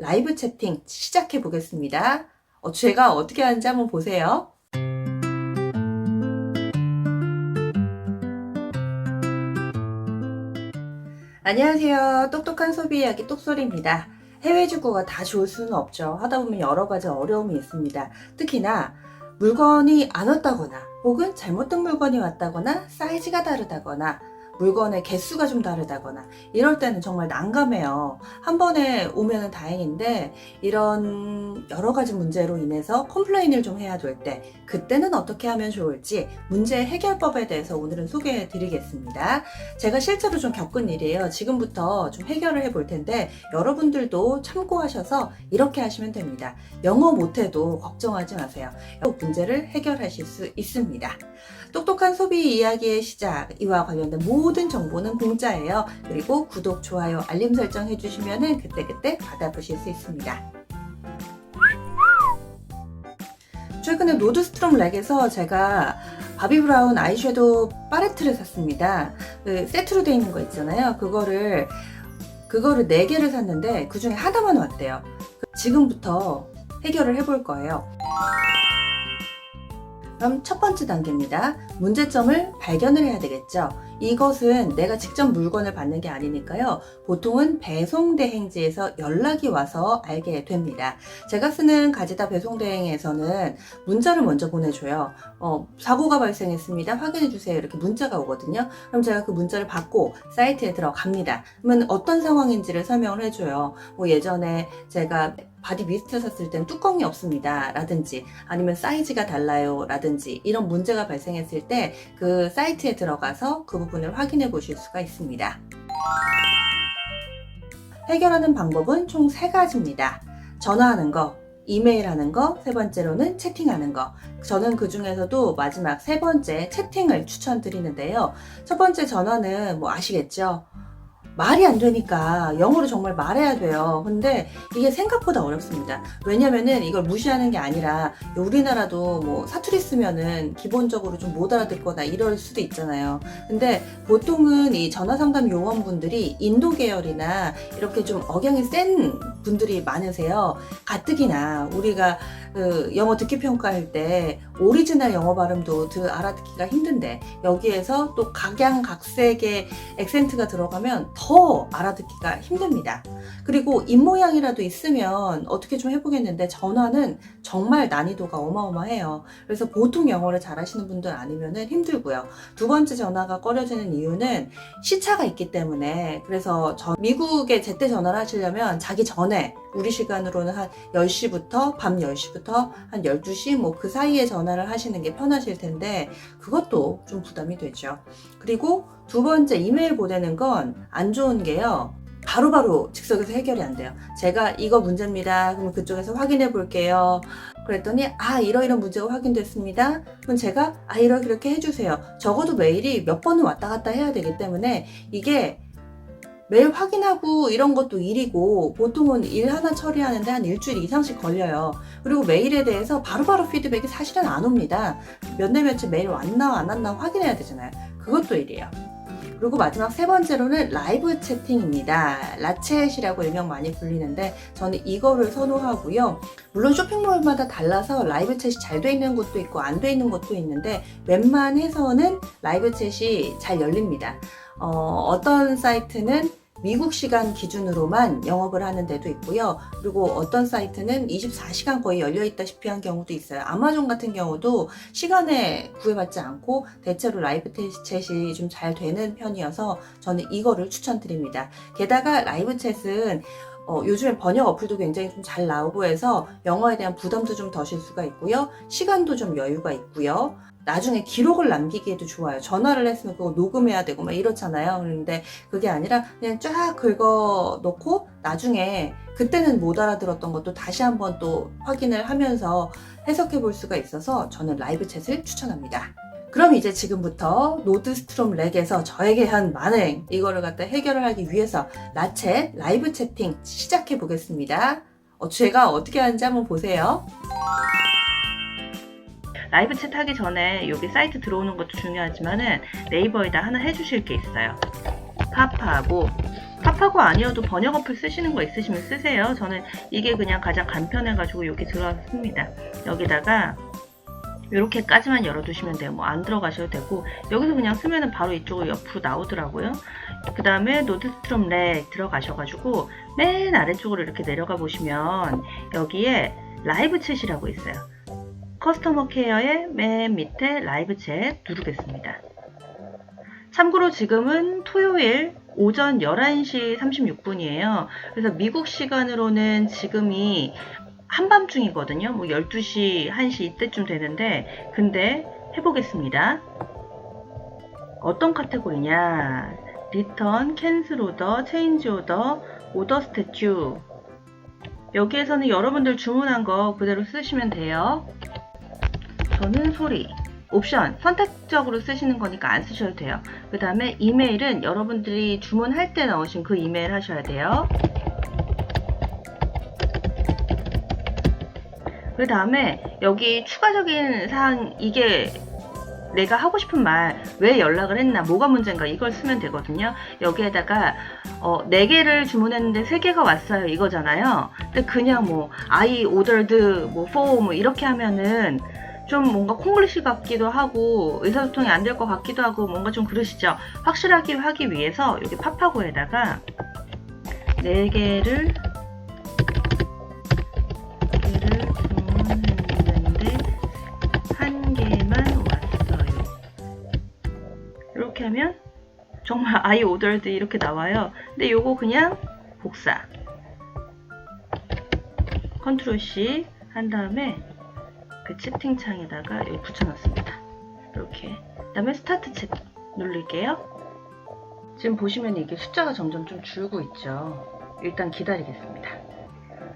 라이브 채팅 시작해 보겠습니다. 어, 제가 어떻게 하는지 한번 보세요. 안녕하세요. 똑똑한 소비 이야기 똑소리입니다. 해외 주거가 다 좋을 수는 없죠. 하다 보면 여러 가지 어려움이 있습니다. 특히나 물건이 안 왔다거나 혹은 잘못된 물건이 왔다거나 사이즈가 다르다거나 물건의 개수가 좀 다르다거나 이럴 때는 정말 난감해요. 한 번에 오면은 다행인데 이런 여러 가지 문제로 인해서 컴플레인을 좀 해야 될 때 그때는 어떻게 하면 좋을지 문제 해결법에 대해서 오늘은 소개해 드리겠습니다. 제가 실제로 좀 겪은 일이에요. 지금부터 좀 해결을 해 볼 텐데 여러분들도 참고하셔서 이렇게 하시면 됩니다. 영어 못해도 걱정하지 마세요. 문제를 해결하실 수 있습니다. 똑똑한 소비 이야기의 시작, 이와 관련된 모든 정보는 공짜예요. 그리고 구독, 좋아요, 알림 설정 해주시면 그때그때 받아보실 수 있습니다. 최근에 노드스트롬 렉에서 제가 바비 브라운 아이섀도우 팔레트를 샀습니다. 그 세트로 되어 있는 거 있잖아요. 그거를 그거를 4개를 샀는데 그 중에 하나만 왔대요. 지금부터 해결을 해볼 거예요. 그럼 첫 번째 단계입니다. 문제점을 발견을 해야 되겠죠. 이것은 내가 직접 물건을 받는 게 아니니까요. 보통은 배송 대행지에서 연락이 와서 알게 됩니다. 제가 쓰는 가지다 배송 대행에서는 문자를 먼저 보내줘요. 어, 사고가 발생했습니다. 확인해 주세요. 이렇게 문자가 오거든요. 그럼 제가 그 문자를 받고 사이트에 들어갑니다. 그러면 어떤 상황인지를 설명을 해줘요. 뭐 예전에 제가 바디 미스트 샀을 땐 뚜껑이 없습니다. 라든지 아니면 사이즈가 달라요. 라든지 이런 문제가 발생했을 때 그 사이트에 들어가서 그 부분을 확인해 보실 수가 있습니다. 해결하는 방법은 총세 가지입니다. 전화하는 거, 이메일 하는 거, 세 번째로는 채팅하는 거. 저는 그 중에서도 마지막 세 번째 채팅을 추천드리는데요. 첫 번째 전화는 뭐 아시겠죠? 말이 안 되니까 영어로 정말 말해야 돼요. 근데 이게 생각보다 어렵습니다. 왜냐면은 이걸 무시하는 게 아니라 우리나라도 뭐 사투리 쓰면은 기본적으로 좀 못 알아듣거나 이럴 수도 있잖아요. 근데 보통은 이 전화 상담 요원분들이 인도 계열이나 이렇게 좀 억양이 센 분들이 많으세요. 가뜩이나 우리가 그 영어 듣기 평가할 때 오리지널 영어 발음도 드 알아듣기가 힘든데 여기에서 또 각양각색의 액센트가 들어가면 더 알아듣기가 힘듭니다. 그리고 입모양이라도 있으면 어떻게 좀 해보겠는데 전화는 정말 난이도가 어마어마해요. 그래서 보통 영어를 잘하시는 분들 아니면은 힘들고요. 두 번째 전화가 꺼려지는 이유는 시차가 있기 때문에 그래서 전- 미국에 제때 전화를 하시려면 자기 전에 우리 시간으로는 한 10시부터 밤 10시부터 한 12시 뭐 그 사이에 전화를 하시는 게 편하실 텐데 그것도 좀 부담이 되죠. 그리고 두 번째 이메일 보내는 건 안 좋은 게요. 바로바로 즉석에서 해결이 안 돼요. 제가 이거 문제입니다. 그러면 그쪽에서 확인해 볼게요. 그랬더니 아 이러이런 문제가 확인됐습니다. 그럼 제가 아 이렇게 이렇게 해주세요. 적어도 메일이 몇 번은 왔다 갔다 해야 되기 때문에 이게 매일 확인하고 이런 것도 일이고 보통은 일 하나 처리하는데 한 일주일 이상씩 걸려요. 그리고 메일에 대해서 바로바로 피드백이 사실은 안 옵니다. 몇 날 며칠 메일 왔나 안 왔나 확인해야 되잖아요. 그것도 일이에요. 그리고 마지막 세 번째로는 라이브 채팅입니다. 라챗이라고 일명 많이 불리는데 저는 이거를 선호하고요. 물론 쇼핑몰마다 달라서 라이브 챗이 잘 돼 있는 곳도 있고 안 돼 있는 곳도 있는데 웬만해서는 라이브 챗이 잘 열립니다. 어, 떤 사이트는 미국 시간 기준으로만 영업을 하는 데도 있고요. 그리고 어떤 사이트는 24시간 거의 열려 있다시피 한 경우도 있어요. 아마존 같은 경우도 시간에 구애받지 않고 대체로 라이브 챗이 좀 잘 되는 편이어서 저는 이거를 추천드립니다. 게다가 라이브 챗은 어, 요즘에 번역 어플도 굉장히 좀 잘 나오고 해서 영어에 대한 부담도 좀 덜실 수가 있고요. 시간도 좀 여유가 있고요. 나중에 기록을 남기기에도 좋아요. 전화를 했으면 그거 녹음해야 되고 막 이렇잖아요. 그런데 그게 아니라 그냥 쫙 긁어 놓고 나중에 그때는 못 알아들었던 것도 다시 한번 또 확인을 하면서 해석해 볼 수가 있어서 저는 라이브 챗을 추천합니다. 그럼 이제 지금부터 노드스트롬 렉에서 저에게 한 만행 이거를 갖다 해결을 하기 위해서 라챗 라이브 채팅 시작해 보겠습니다. 어, 제가 어떻게 하는지 한번 보세요. 라이브 챗 하기 전에 여기 사이트 들어오는 것도 중요하지만은 네이버에다 하나 해주실 게 있어요. 파파고 팝하고 아니어도 번역 어플 쓰시는 거 있으시면 쓰세요. 저는 이게 그냥 가장 간편해가지고 여기 들어왔습니다. 여기다가 이렇게까지만 열어두시면 돼요. 뭐 안 들어가셔도 되고 여기서 그냥 쓰면은 바로 이쪽으로 옆으로 나오더라고요. 그 다음에 노드스트롬 렉 들어가셔가지고 맨 아래쪽으로 이렇게 내려가 보시면 여기에 라이브 챗이라고 있어요. 커스터머 케어의 맨 밑에 라이브 챗 누르겠습니다. 참고로 지금은 토요일 오전 11시 36분이에요. 그래서 미국 시간으로는 지금이 한밤중이거든요. 뭐 12시, 1시 이때쯤 되는데, 근데 해보겠습니다. 어떤 카테고리냐? 리턴, 캔슬 오더, 체인지 오더, 오더 스태츄. 여기에서는 여러분들 주문한 거 그대로 쓰시면 돼요. 저는 소리. 옵션 선택적으로 쓰시는 거니까 안 쓰셔도 돼요. 그 다음에 이메일은 여러분들이 주문할 때 넣으신 그 이메일 하셔야 돼요. 그 다음에 여기 추가적인 사항 이게 내가 하고 싶은 말 왜 연락을 했나 뭐가 문제인가 이걸 쓰면 되거든요 여기에다가 어, 4개를 주문했는데 3개가 왔어요 이거잖아요 근데 그냥 뭐 I ordered 뭐 for 뭐 이렇게 하면은 좀 뭔가 콩글리시 같기도 하고 의사소통이 안 될 것 같기도 하고 뭔가 좀 그러시죠 확실하게 하기 위해서 여기 팝하고에다가 4개를 4개를 주문했는데 한 개만 왔어요. 이렇게 하면 정말 I ordered 이렇게 나와요. 근데 요거 그냥 복사. 컨트롤 C 한 다음에 그 채팅창에다가 여기 붙여놨습니다. 이렇게. 그 다음에 스타트 챗 누를게요. 지금 보시면 이게 숫자가 점점 좀 줄고 있죠. 일단 기다리겠습니다.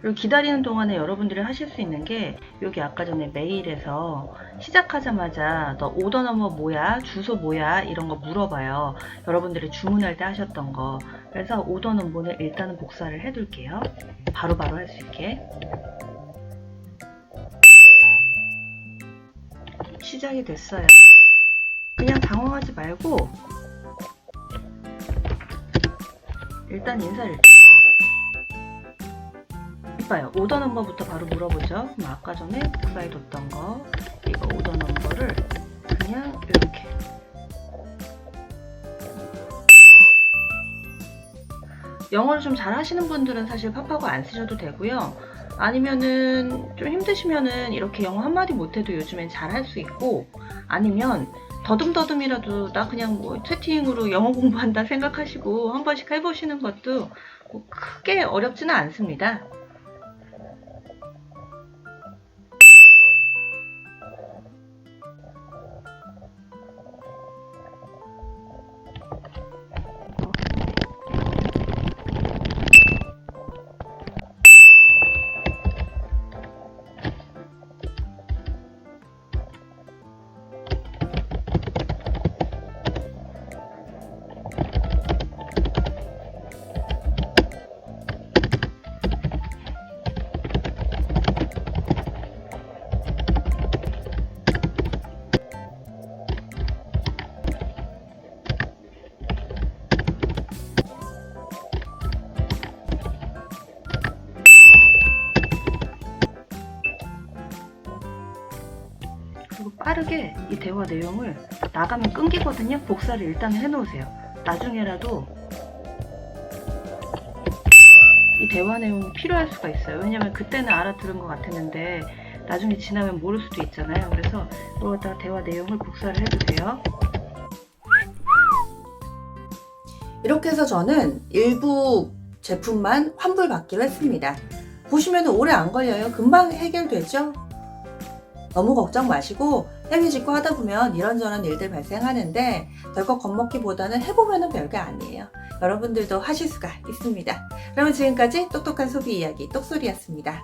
그리고 기다리는 동안에 여러분들이 하실 수 있는 게 여기 아까 전에 메일에서 시작하자마자 너 오더 넘버 뭐야 주소 뭐야 이런 거 물어봐요 여러분들이 주문할 때 하셨던 거 그래서 오더 넘버는 일단은 복사를 해둘게요 바로바로 할 수 있게 시작이 됐어요 그냥 당황하지 말고 일단 인사를 이봐요. 오더 넘버부터 바로 물어보죠. 아까 전에 복사해뒀던 거 이거 오더 넘버를 그냥 이렇게 영어를 좀 잘하시는 분들은 사실 팝하고 안 쓰셔도 되고요. 아니면은 좀 힘드시면은 이렇게 영어 한마디 못해도 요즘엔 잘 할 수 있고 아니면 더듬더듬이라도 나 그냥 뭐 채팅으로 영어 공부한다 생각하시고 한 번씩 해보시는 것도 뭐 크게 어렵지는 않습니다. 그리고 빠르게 이 대화 내용을 나가면 끊기거든요. 복사를 일단 해놓으세요. 나중에라도 이 대화 내용이 필요할 수가 있어요. 왜냐면 그때는 알아들은 것 같았는데 나중에 지나면 모를 수도 있잖아요. 그래서 이거다 대화 내용을 복사를 해주세요. 이렇게 해서 저는 일부 제품만 환불받기로 했습니다. 보시면 오래 안 걸려요. 금방 해결되죠? 너무 걱정 마시고 해외 직구 하다 보면 이런저런 일들 발생하는데 별거 겁먹기보다는 해보면 별게 아니에요. 여러분들도 하실 수가 있습니다. 그러면 지금까지 똑똑한 소비 이야기 똑소리였습니다.